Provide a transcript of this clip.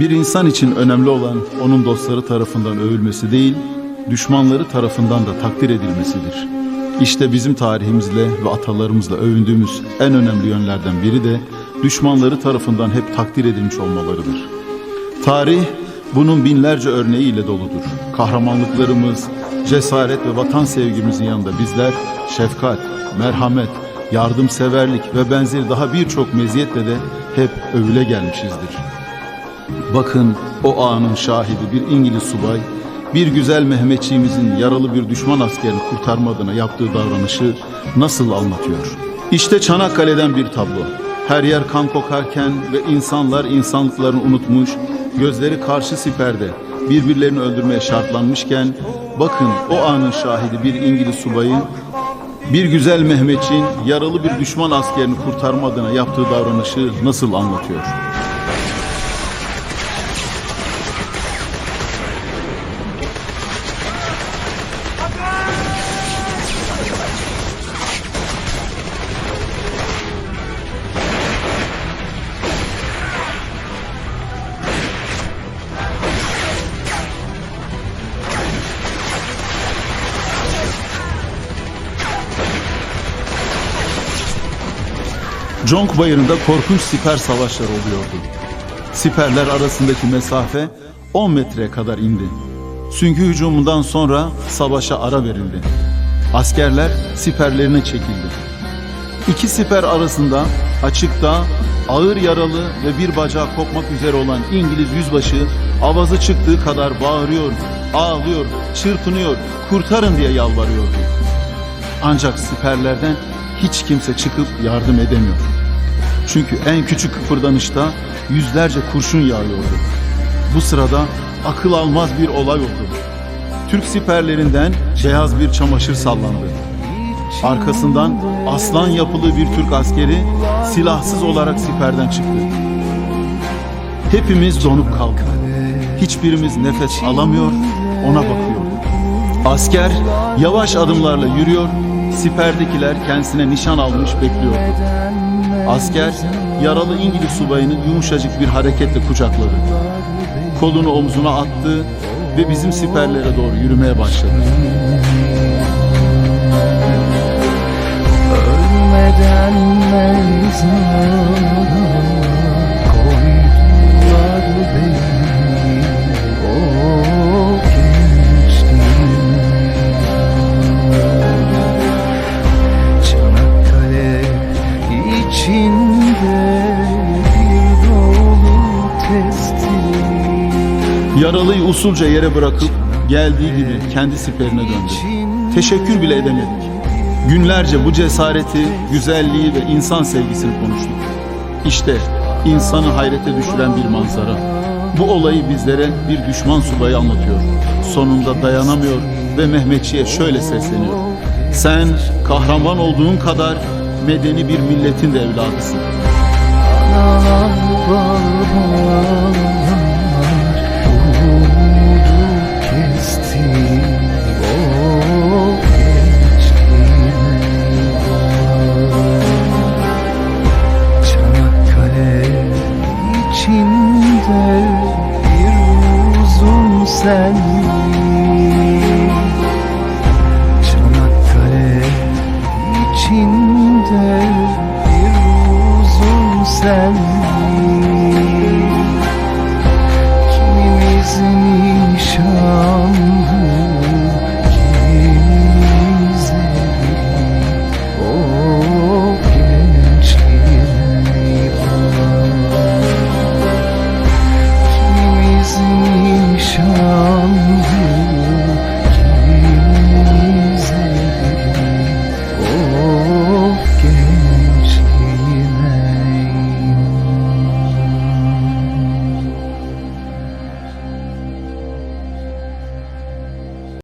Bir insan için önemli olan onun dostları tarafından övülmesi değil, düşmanları tarafından da takdir edilmesidir. İşte bizim tarihimizle ve atalarımızla övündüğümüz en önemli yönlerden biri de düşmanları tarafından hep takdir edilmiş olmalarıdır. Tarih bunun binlerce örneğiyle doludur. Kahramanlıklarımız, cesaret ve vatan sevgimizin yanında bizler şefkat, merhamet, yardımseverlik ve benzeri daha birçok meziyetle de hep övüle gelmişizdir. Bakın o anın şahidi bir İngiliz subay, bir güzel Mehmetçiğimizin yaralı bir düşman askerini kurtarma adına yaptığı davranışı nasıl anlatıyor? İşte Çanakkale'den bir tablo. Her yer kan kokarken ve insanlar insanlıklarını unutmuş, gözleri karşı siperde birbirlerini öldürmeye şartlanmışken, bakın o anın şahidi bir İngiliz subayı, bir güzel Mehmetçiğin yaralı bir düşman askerini kurtarma adına yaptığı davranışı nasıl anlatıyor? Conk Bayırı'nda korkunç siper savaşları oluyordu. Siperler arasındaki mesafe 10 metreye kadar indi. Süngü hücumundan sonra savaşa ara verildi. Askerler siperlerine çekildi. İki siper arasında açıkta ağır yaralı ve bir bacağı kopmak üzere olan İngiliz yüzbaşı avazı çıktığı kadar bağırıyor, ağlıyor, çırpınıyor, kurtarın diye yalvarıyordu. Ancak siperlerden hiç kimse çıkıp yardım edemiyor. Çünkü en küçük kıpırdanışta yüzlerce kurşun yağıyordu. Bu sırada akıl almaz bir olay oldu. Türk siperlerinden beyaz bir çamaşır sallandı. Arkasından aslan yapılı bir Türk askeri silahsız olarak siperden çıktı. Hepimiz donup kaldık. Hiçbirimiz nefes alamıyor, ona bakıyorduk. Asker yavaş adımlarla yürüyor, siperdekiler kendisine nişan almış bekliyordu. Asker yaralı İngiliz subayını yumuşacık bir hareketle kucakladı. Kolunu omzuna attı ve bizim siperlere doğru yürümeye başladı. Ölmeden mezara Yaralıyı usulca yere bırakıp geldiği gibi kendi siperine döndü. Teşekkür bile edemedik. Günlerce bu cesareti, güzelliği ve insan sevgisini konuştuk. İşte insanı hayrete düşüren bir manzara. Bu olayı bizlere bir düşman subayı anlatıyor. Sonunda dayanamıyor ve Mehmetçi'ye şöyle sesleniyor. Sen kahraman olduğun kadar medeni bir milletin de evladısın. Uzun